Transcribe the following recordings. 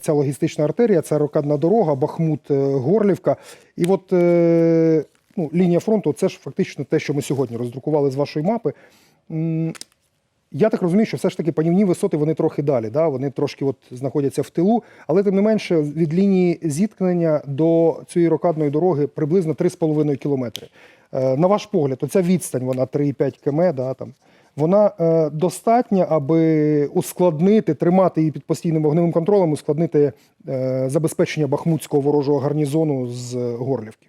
Ця логістична артерія, це рокадна дорога, Бахмут, е, Горлівка. І от е, ну, лінія фронту це ж фактично те, що ми сьогодні роздрукували з вашої мапи. Я так розумію, що все ж таки панівні висоти вони трохи далі, да? вони трошки от знаходяться в тилу, але тим не менше від лінії зіткнення до цієї рокадної дороги приблизно 3,5 кілометри. Е, На ваш погляд, оця відстань, вона 3,5 км, да, там, вона е, достатня, аби ускладнити, тримати її під постійним вогневим контролем, ускладнити е, забезпечення бахмутського ворожого гарнізону з Горлівки.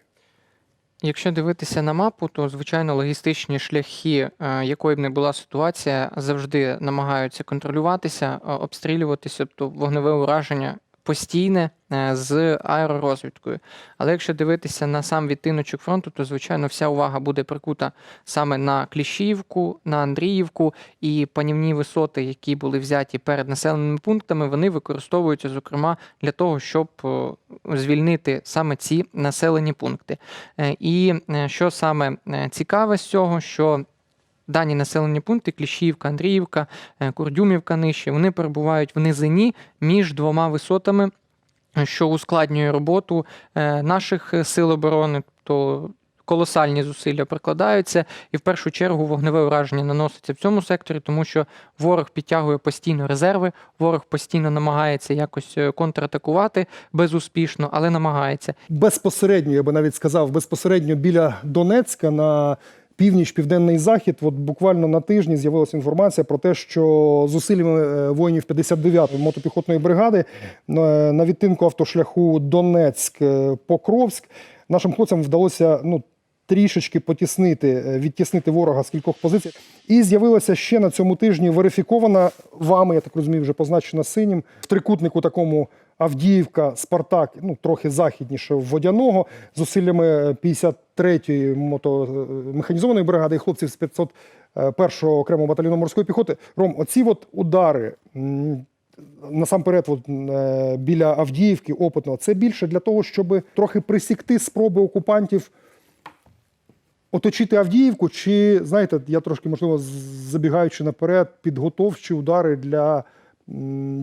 Якщо дивитися на мапу, то звичайно логістичні шляхи, е, якою б не була ситуація, завжди намагаються контролюватися, обстрілюватися, тобто вогневе ураження постійне е, з аеророзвідкою. Але якщо дивитися на сам відтиночок фронту, то звичайно вся увага буде прикута саме на Кліщіївку, на Андріївку і панівні висоти, які були взяті перед населеними пунктами, вони використовуються зокрема для того, щоб е, звільнити саме ці населені пункти. Е, І що саме цікаве з цього, що дані населені пункти Кліщіївка, Андріївка, е, Курдюмівка нижче, вони перебувають в низині між двома висотами, що ускладнює роботу е, наших сил оборони. То Колосальні зусилля прикладаються, і в першу чергу вогневе ураження наноситься в цьому секторі, тому що ворог підтягує постійно резерви, ворог постійно намагається якось е, контратакувати безуспішно, але намагається. Безпосередньо, я би навіть сказав, безпосередньо біля Донецька на північ, південний захід, от буквально на тижні з'явилася інформація про те, що зусиллями е, воїнів 59-ї мотопіхотної бригади е, на відтинку автошляху Донецьк-Покровськ нашим хлопцям вдалося ну, трішечки потіснити, е, відтіснити ворога з кількох позицій. І з'явилася ще на цьому тижні верифікована вами, я так розумію, вже позначена синім, в трикутнику такому Авдіївка, Спартак, ну трохи західніше водяного, зусиллями 53-ї мотомеханізованої бригади і хлопців з 501-го окремого батальйону морської піхоти. Ром, оці от удари. Насамперед, от, е, біля Авдіївки, опитного, це більше для того, щоб трохи присікти спроби окупантів оточити Авдіївку, чи знаєте, я трошки можливо забігаючи наперед, підготовчі удари для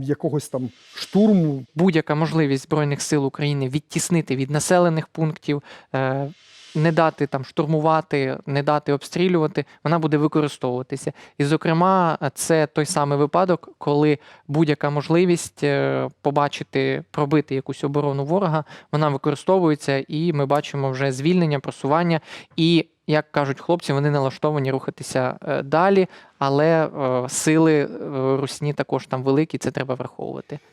якогось там штурму. будь-яка можливість Збройних сил України відтіснити від населених пунктів, е, не дати там штурмувати, не дати обстрілювати, вона буде використовуватися. І, зокрема, це той самий випадок, коли будь-яка можливість е, побачити, пробити якусь оборону ворога, вона використовується, і ми бачимо вже звільнення, просування. І як кажуть хлопці, вони налаштовані рухатися е, далі, але е, сили е, русні також там великі, це треба враховувати.